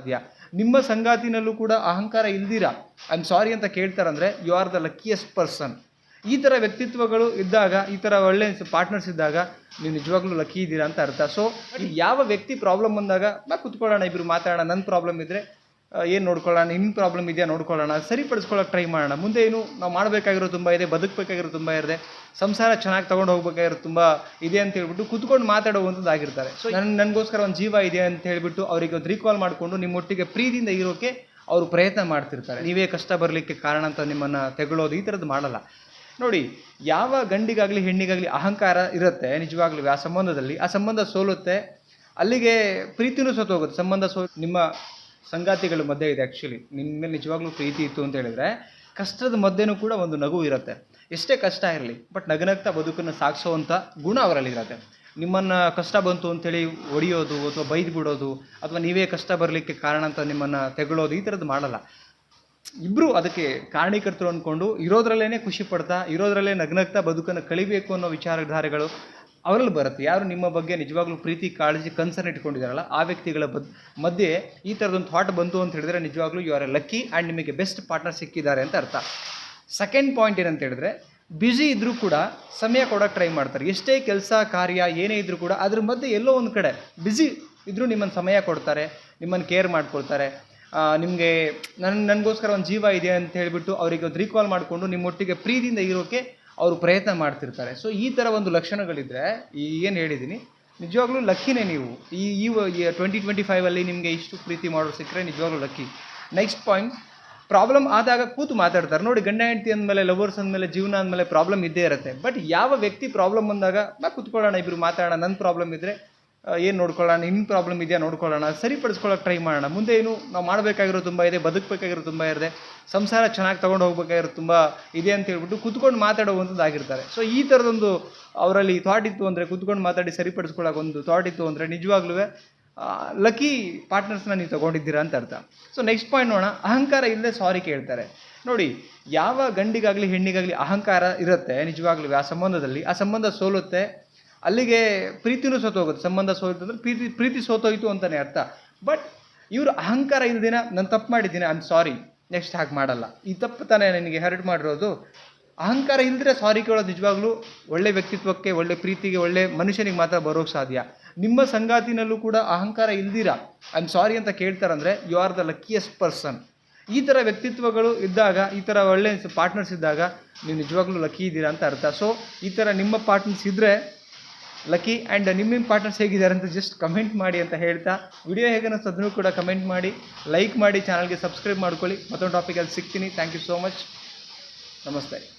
ಸಾಧ್ಯ. ನಿಮ್ಮ ಸಂಗಾತಿನಲ್ಲೂ ಕೂಡ ಅಹಂಕಾರ ಇಲ್ದಿರಾ ಐ ಆಮ್ ಸಾರಿ ಅಂತ ಕೇಳ್ತಾರಂದರೆ you are the luckiest person ಈ ಥರ ವ್ಯಕ್ತಿತ್ವಗಳು ಇದ್ದಾಗ ಈ ಥರ ಒಳ್ಳೆ ಪಾರ್ಟ್ನರ್ಸ್ ಇದ್ದಾಗ ನೀವು ನಿಜವಾಗ್ಲೂ ಲಕ್ಕಿ ಇದ್ದೀರಾ ಅಂತ ಅರ್ಥ. ಸೊ ಯಾವ ವ್ಯಕ್ತಿ ಪ್ರಾಬ್ಲಮ್ ಬಂದಾಗ ನಾ ಕುತ್ಕೊಳ್ಳೋಣ ಇಬ್ಬರು ಮಾತಾಡೋಣ ನನ್ನ ಪ್ರಾಬ್ಲಮ್ ಇದ್ದರೆ ಏನು ನೋಡ್ಕೊಳ್ಳೋಣ ನಿಮ್ಮ ಪ್ರಾಬ್ಲಮ್ ಇದೆಯಾ ನೋಡ್ಕೊಳ್ಳೋಣ ಸರಿಪಡಿಸ್ಕೊಳ್ಳೋಕೆ ಟ್ರೈ ಮಾಡೋಣ. ಮುಂದೆ ಏನು ನಾವು ಮಾಡಬೇಕಾಗಿರೋ ತುಂಬ ಇದೆ ಬದುಕಬೇಕಾಗಿರೋ ತುಂಬ ಇದೆ ಸಂಸಾರ ಚೆನ್ನಾಗಿ ತೊಗೊಂಡು ಹೋಗ್ಬೇಕಾಗಿರೋದು ತುಂಬ ಇದೆ ಅಂತ ಹೇಳ್ಬಿಟ್ಟು ಕೂತ್ಕೊಂಡು ಮಾತಾಡುವಂಥದ್ದು ಆಗಿರ್ತಾರೆ. ಸೊ ನನ್ನ ನನಗೋಸ್ಕರ ಒಂದು ಜೀವ ಇದೆ ಅಂತ ಹೇಳಿಬಿಟ್ಟು ಅವರಿಗೆ ಒಂದು ರೀಕಾಲ್ ಮಾಡಿಕೊಂಡು ನಿಮ್ಮೊಟ್ಟಿಗೆ ಪ್ರೀತಿಯಿಂದ ಇರೋಕ್ಕೆ ಅವರು ಪ್ರಯತ್ನ ಮಾಡ್ತಿರ್ತಾರೆ. ನೀವೇ ಕಷ್ಟ ಬರಲಿಕ್ಕೆ ಕಾರಣ ಅಂತ ನಿಮ್ಮನ್ನು ತೆಗೊಳ್ಳೋದು ಈ ಥರದ್ದು ಮಾಡಲ್ಲ. ನೋಡಿ ಯಾವ ಗಂಡಿಗಾಗಲಿ ಹೆಣ್ಣಿಗಾಗಲಿ ಅಹಂಕಾರ ಇರುತ್ತೆ ನಿಜವಾಗ್ಲೂ ಆ ಸಂಬಂಧದಲ್ಲಿ ಆ ಸಂಬಂಧ ಸೋಲುತ್ತೆ ಅಲ್ಲಿಗೆ ಪ್ರೀತಿನೂ ಸೋತೋಗುತ್ತೆ ಸಂಬಂಧ ಸೋ ನಿಮ್ಮ ಸಂಗಾತಿಗಳ ಮಧ್ಯೆ ಇದೆ ಆ್ಯಕ್ಚುಲಿ ನಿಮ್ಮ ಮೇಲೆ ನಿಜವಾಗ್ಲೂ ಪ್ರೀತಿ ಇತ್ತು ಅಂತ ಹೇಳಿದ್ರೆ, ಕಷ್ಟದ ಮಧ್ಯೆನೂ ಕೂಡ ಒಂದು ನಗು ಇರುತ್ತೆ. ಎಷ್ಟೇ ಕಷ್ಟ ಇರಲಿ ಬಟ್ ನಗನಗ್ತಾ ಬದುಕನ್ನು ಸಾಗಿಸೋವಂಥ ಗುಣ ಅವರಲ್ಲಿ ಇರುತ್ತೆ. ನಿಮ್ಮನ್ನು ಕಷ್ಟ ಬಂತು ಅಂತೇಳಿ ಒಡೆಯೋದು ಅಥವಾ ಬೈದು ಬಿಡೋದು ಅಥವಾ ನೀವೇ ಕಷ್ಟ ಬರಲಿಕ್ಕೆ ಕಾರಣ ಅಂತ ನಿಮ್ಮನ್ನು ತೆಗೊಳ್ಳೋದು ಈ ಥರದ್ದು ಮಾಡಲ್ಲ. ಇಬ್ಬರು ಅದಕ್ಕೆ ಕಾರಣೀಕರ್ತರು ಅಂದ್ಕೊಂಡು ಇರೋದ್ರಲ್ಲೇ ಖುಷಿ ಪಡ್ತಾ, ಇರೋದ್ರಲ್ಲೇ ನಗ್ನಗ್ತಾ ಬದುಕನ್ನು ಕಳಿಬೇಕು ಅನ್ನೋ ವಿಚಾರಧಾರೆಗಳು ಅವರಲ್ಲಿ ಬರುತ್ತೆ. ಯಾರು ನಿಮ್ಮ ಬಗ್ಗೆ ನಿಜವಾಗ್ಲೂ ಪ್ರೀತಿ, ಕಾಳಜಿ ಕನ್ಸರ್ನ್ ಇಟ್ಕೊಂಡಿದ್ದಾರಲ್ಲ ಆ ವ್ಯಕ್ತಿಗಳ ಮಧ್ಯೆ ಈ ಥರದೊಂದು ಥಾಟ್ ಬಂತು ಅಂತ ಹೇಳಿದ್ರೆ ನಿಜವಾಗ್ಲೂ ಯು ಆರ್ ಲಕ್ಕಿ ಆ್ಯಂಡ್ ನಿಮಗೆ ಬೆಸ್ಟ್ ಪಾರ್ಟ್ನರ್ ಸಿಕ್ಕಿದ್ದಾರೆ ಅಂತ ಅರ್ಥ. ಸೆಕೆಂಡ್ ಪಾಯಿಂಟ್ ಏನಂತ ಹೇಳಿದ್ರೆ ಬ್ಯುಸಿ ಇದ್ದರೂ ಕೂಡ ಸಮಯ ಕೊಡೋಕೆ ಟ್ರೈ ಮಾಡ್ತಾರೆ. ಎಷ್ಟೇ ಕೆಲಸ, ಕಾರ್ಯ, ಏನೇ ಇದ್ದರೂ ಕೂಡ ಅದ್ರ ಮಧ್ಯೆ ಎಲ್ಲೋ ಒಂದು ಕಡೆ ಬ್ಯುಸಿ ಇದ್ದರೂ ನಿಮ್ಮನ್ನು ಸಮಯ ಕೊಡ್ತಾರೆ ನಿಮ್ಮನ್ನು ಕೇರ್ ಮಾಡ್ಕೊಳ್ತಾರೆ. ನಿಮಗೆ ನನ್ನ ನನಗೋಸ್ಕರ ಒಂದು ಜೀವ ಇದೆ ಅಂತ ಹೇಳಿಬಿಟ್ಟು ಅವರಿಗೆ ಒಂದು ರೀಕಾಲ್ ಮಾಡಿಕೊಂಡು ನಿಮ್ಮೊಟ್ಟಿಗೆ ಪ್ರೀತಿಯಿಂದ ಇರೋಕ್ಕೆ ಅವರು ಪ್ರಯತ್ನ ಮಾಡ್ತಿರ್ತಾರೆ. ಸೊ ಈ ಥರ ಒಂದು ಲಕ್ಷಣಗಳಿದ್ದರೆ ಏನು ಹೇಳಿದ್ದೀನಿ ನಿಜವಾಗ್ಲೂ ಲಕ್ಕಿನೇ ನೀವು. ಈ ಈ ಟ್ವೆಂಟಿ ಟ್ವೆಂಟಿ ಫೈವಲ್ಲಿ ನಿಮಗೆ ಇಷ್ಟು ಪ್ರೀತಿ ಮಾಡೋರು ಸಿಕ್ಕರೆ ನಿಜವಾಗ್ಲೂ ಲಕ್ಕಿ. ನೆಕ್ಸ್ಟ್ ಪಾಯಿಂಟ್ ಪ್ರಾಬ್ಲಮ್ ಆದಾಗ ಕೂತು ಮಾತಾಡ್ತಾರೆ. ನೋಡಿ, ಗಂಡ ಹೆಂಡತಿ ಅಂದಮೇಲೆ ಲವರ್ಸ್ ಅಂದಮೇಲೆ, ಜೀವನ ಅಂದಮೇಲೆ ಪ್ರಾಬ್ಲಮ್ ಇದ್ದೇ ಇರುತ್ತೆ. ಬಟ್ ಯಾವ ವ್ಯಕ್ತಿ ಪ್ರಾಬ್ಲಮ್ ಬಂದಾಗ ನಾ ಕೂತ್ಕೊಳ್ಳೋಣ ಇಬ್ಬರು ಮಾತಾಡೋಣ ನನ್ನ ಪ್ರಾಬ್ಲಮ್ ಇದ್ದರೆ ಏನು ನೋಡ್ಕೊಳ್ಳೋಣ? ಹಿಂಗೆ ಪ್ರಾಬ್ಲಮ್ ಇದೆಯಾ? ನೋಡ್ಕೊಳ್ಳೋಣ. ಸರಿಪಡಿಸ್ಕೊಳ್ಳೋಕೆ ಟ್ರೈ ಮಾಡೋಣ. ಮುಂದೆ ಏನು? ನಾವು ಮಾಡಬೇಕಾಗಿರೋ ತುಂಬ ಇದೆ ಬದುಕಬೇಕಾಗಿರೋ ತುಂಬ ಇದೆ, ಸಂಸಾರ ಚೆನ್ನಾಗಿ ತೊಗೊಂಡು ಹೋಗ್ಬೇಕಾಗಿರೋ ತುಂಬ ಇದೆ ಅಂತ ಹೇಳ್ಬಿಟ್ಟು ಕುತ್ಕೊಂಡು ಮಾತಾಡುವಂಥದ್ದು ಆಗಿರ್ತಾರೆ. ಸೊ ಈ ಥರದೊಂದು ಅವರಲ್ಲಿ ಥಾಟ್ ಇತ್ತು ಅಂದರೆ ಕುತ್ಕೊಂಡು ಮಾತಾಡಿ ಸರಿಪಡಿಸ್ಕೊಳ್ಳೋಕೆ ಒಂದು ಥಾಟ್ ಇತ್ತು ಅಂದರೆ ನಿಜವಾಗ್ಲೂ ಲಕ್ಕಿ ಪಾರ್ಟ್ನರ್ಸ್ನ ನೀವು ತೊಗೊಂಡಿದ್ದೀರಾ ಅಂತ ಅರ್ಥ. ಸೊ ನೆಕ್ಸ್ಟ್ ಪಾಯಿಂಟ್ ನೋಡೋಣ. ಅಹಂಕಾರ ಇಲ್ಲದೆ ಸಾರಿ ಕೇಳ್ತಾರೆ. ನೋಡಿ, ಯಾವ ಗಂಡಿಗಾಗಲಿ ಹೆಣ್ಣಿಗಾಗಲಿ ಅಹಂಕಾರ ಇರುತ್ತೆ ನಿಜವಾಗ್ಲೂ ಆ ಸಂಬಂಧದಲ್ಲಿ, ಆ ಸಂಬಂಧ ಸೋಲುತ್ತೆ ಅಲ್ಲಿಗೆ ಪ್ರೀತಿನೂ ಸೋತೋಗುತ್ತೆ ಸಂಬಂಧ ಸೋತು ಅಂದರೆ ಪ್ರೀತಿ ಪ್ರೀತಿ ಸೋತೋಯ್ತು ಅಂತಲೇ ಅರ್ಥ. ಬಟ್ ಇವರು ಅಹಂಕಾರ ಇಲ್ದಿನ ನಾನು ತಪ್ಪು ಮಾಡಿದ್ದೀನಿ ಐ ಆಮ್ ಸಾರಿ ನೆಕ್ಸ್ಟ್ ಹಾಗೆ ಮಾಡಲ್ಲ. ಈ ತಪ್ಪು ತಾನೇ ನನಗೆ ಹರ್ಟ್ ಮಾಡಿರೋದು. ಅಹಂಕಾರ ಇಲ್ಲದ್ರೆ ಸಾರಿ ಕೇಳೋದು ನಿಜವಾಗ್ಲೂ ಒಳ್ಳೆ ವ್ಯಕ್ತಿತ್ವಕ್ಕೆ, ಒಳ್ಳೆ ಪ್ರೀತಿಗೆ, ಒಳ್ಳೆ ಮನುಷ್ಯನಿಗೆ ಮಾತ್ರ ಬರೋಕ್ಕೆ ಸಾಧ್ಯ. ನಿಮ್ಮ ಸಂಗಾತಿನಲ್ಲೂ ಕೂಡ ಅಹಂಕಾರ ಇಲ್ದಿರ? ಐ ಆಮ್ ಸಾರಿ ಅಂತ ಕೇಳ್ತಾರಂದರೆ you are the luckiest person ಈ ಥರ ವ್ಯಕ್ತಿತ್ವಗಳು ಇದ್ದಾಗ, ಈ ಥರ ಒಳ್ಳೆ ಪಾರ್ಟ್ನರ್ಸ್ ಇದ್ದಾಗ, ನೀವು ನಿಜವಾಗ್ಲೂ ಲಕ್ಕಿ ಇದ್ದೀರಾ ಅಂತ ಅರ್ಥ. ಸೊ ಈ ಥರ ನಿಮ್ಮ ಪಾರ್ಟ್ನರ್ಸ್ ಇದ್ದರೆ ಲಕ್ಕಿ ಆ್ಯಂಡ್ ನಿಮ್ಮ ನಿಮ್ಮ ಪಾರ್ಟ್ನರ್ಸ್ ಹೇಗಿದ್ದಾರೆ ಅಂತ ಜಸ್ಟ್ ಕಮೆಂಟ್ ಮಾಡಿ ಅಂತ ಹೇಳ್ತಾ ವಿಡಿಯೋ ಹೇಗೆ ಅನ್ನಿಸ್ತು ಕೂಡ ಕಮೆಂಟ್ ಮಾಡಿ ಲೈಕ್ ಮಾಡಿ ಚಾನಲ್ಗೆ ಸಬ್ಸ್ಕ್ರೈಬ್ ಮಾಡ್ಕೊಳ್ಳಿ. ಮತ್ತೊಂದು ಟಾಪಿಕಲ್ಲಿ ಸಿಗ್ತೀನಿ. ಥ್ಯಾಂಕ್ ಯು ಸೋ ಮಚ್ ನಮಸ್ತೆ.